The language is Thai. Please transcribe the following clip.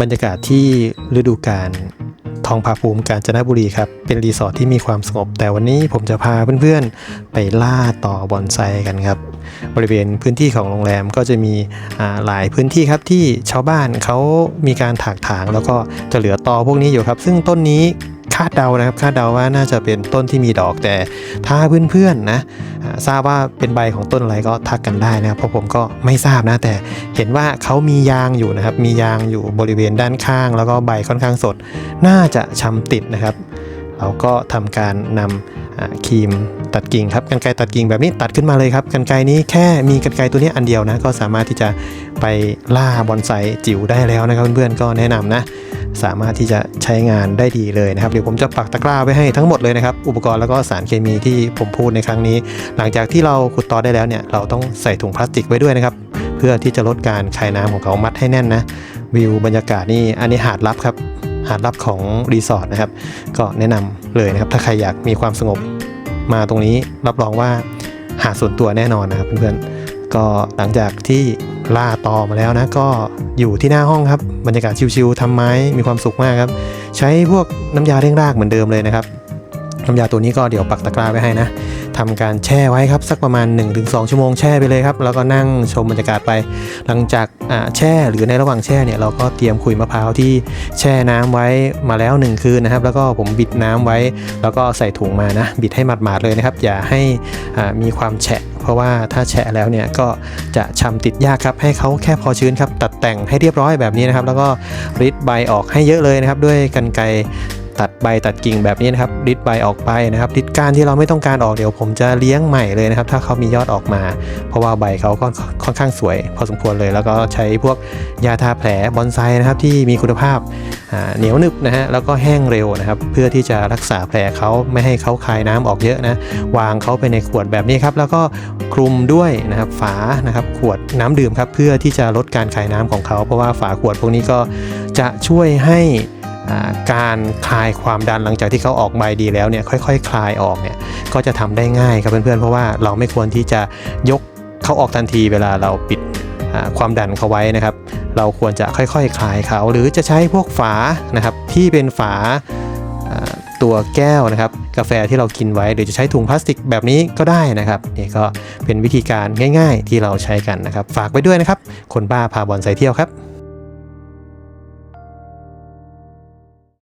บรรยากาศที่ฤดูกาลทองผาภูมิกาญจนบุรีครับ เป็นรีสอร์ทที่มีความสงบ แต่วันนี้ผมจะพาเพื่อนๆ ไปล่าต่อบอนไซกันครับ บริเวณพื้นที่ของโรงแรมก็จะมีหลายพื้นที่ครับที่ชาวบ้านเขามีการถากถางแล้วก็จะเหลือตอพวกนี้อยู่ครับ ซึ่งต้นนี้าดเดานะครับคาดเดาว่าน่าจะเป็นต้นที่มีดอกแต่ถ้าเพื่อนๆนะทราบว่าเป็นใบของต้นอะไรก็ทักกันได้นะครับเพราะผมก็ไม่ทราบนะแต่เห็นว่าเขามียางอยู่นะครับ มียางอยู่บริเวณด้านข้าง แล้วก็ใบค่อนข้างสด น่าจะชำติดนะครับเราก็ทำการนำอ่า ครีมตัดกิ่งครับกันไกรตัดกิ่งแบบนี้ตัดขึ้นมาเลยครับกันไกรนี้แค่มีกันไกรตัวนี้อันเดียวนะ ก็สามารถที่จะไปล่าบอนไซจิ๋วได้แล้วนะครับเพื่อนๆก็แนะนำนะ สามารถที่จะใช้งานได้ดีเลยนะครับเดี๋ยวผมจะปักตะกร้าไว้ให้ทั้งหมดเลยนะครับ อุปกรณ์แล้วก็สารเคมีที่ผมพูดในครั้งนี้ หลังจากที่เราขุดตอได้แล้วเนี่ยเราต้องใส่ถุงพลาสติกไว้ด้วยนะครับเพื่อที่จะลดการคายน้ำของเขามัดให้แน่นนะวิวบรรยากาศนี่อันนี้หาดลับครับหาดลับของรีสอร์ทนะครับก็แนะนำเลยนะครับถ้าใครอยากมีความสงบ มาตรงนี้รับรองว่าหาส่วนตัวแน่นอนนะครับเพื่อนๆก็หลังจากที่ล่าต่อมาแล้วนะก็อยู่ที่หน้าห้องครับบรรยากาศชิวๆทำไม้มีความสุขมากครับ ใช้พวกน้ำยาเร่งรากเหมือนเดิมเลยนะครับน้ำยาตัวนี้ก็เดี๋ยวปักตะกร้าไว้ให้นะ ทำการแช่ไว้ครับสักประมาณ 1-2 ชั่วโมงแช่ไปเลยครับแล้วก็นั่งชมบรรยากาศไป หลังจากแช่หรือในระหว่างแช่เนี่ยเราก็เตรียมขุยมะพร้าวที่แช่น้ำไว้มาแล้ว 1 คืนนะครับ แล้วก็ผมบิดน้ำไว้ แล้วก็ใส่ถุงมานะบิดให้หมาดๆเลยนะครับ อย่าให้มีความแฉะเพราะว่าถ้าแฉะแล้วเนี่ยก็จะชำติดยากครับให้เขาแค่พอชื้นครับตัดแต่งให้เรียบร้อยแบบนี้นะครับ แล้วก็ริดใบออกให้เยอะเลยนะครับ ด้วยกันไกร ตัดใบตัดกิ่งแบบนี้นะครับริดใบออกไปนะครับริดก้านที่เราไม่ต้องการออกเดี๋ยวผมจะเลี้ยงใหม่เลยนะครับ ถ้าเขามียอดออกมา เพราะว่าใบเขาก็ค่อนข้างสวย พอสมควรเลยแล้วก็ใช้พวกยาทาแผลบอนไซนะครับที่มีคุณภาพาเหนียวหนึบนะฮะแล้วก็แห้งเร็วนะครับ เพื่อที่จะรักษาแผลเขาไม่ให้เขาคายน้ำออกเยอะนะวางเขาไปในขวดแบบนี้ครับแล้วก็คลุมด้วยนะครับฝานะครับขวดน้ำดื่มครับเพื่อที่จะลดการคายน้ำของเขา เพราะว่าฝาขวดพวกนี้ก็จะช่วยให้ การคลายความดันหลังจากที่เขาออกใบดีแล้วเนี่ยค่อยๆคคลายออกเนี่ยก็จะทำได้ง่ายครับเพื่อนๆเพราะว่าเราไม่ควรที่จะยกเขาออกทันทีเวลาเราปิดความดันเขาไว้นะครับ เราควรจะค่อยๆคคลายเขาหรือจะใช้พวกฝานะครับที่เป็นฝาอ่าตัวแก้วนะครับกาแฟที่เรากินไว้หรือจะใช้ถุงพลาสติกแบบนี้ก็ได้นะครับนี่ก็เป็นวิธีการง่าย ๆ ที่เราใช้กันนะครับ ฝากไว้ด้วยนะครับ คนบ้าพาบอลไซเที่ยวครับ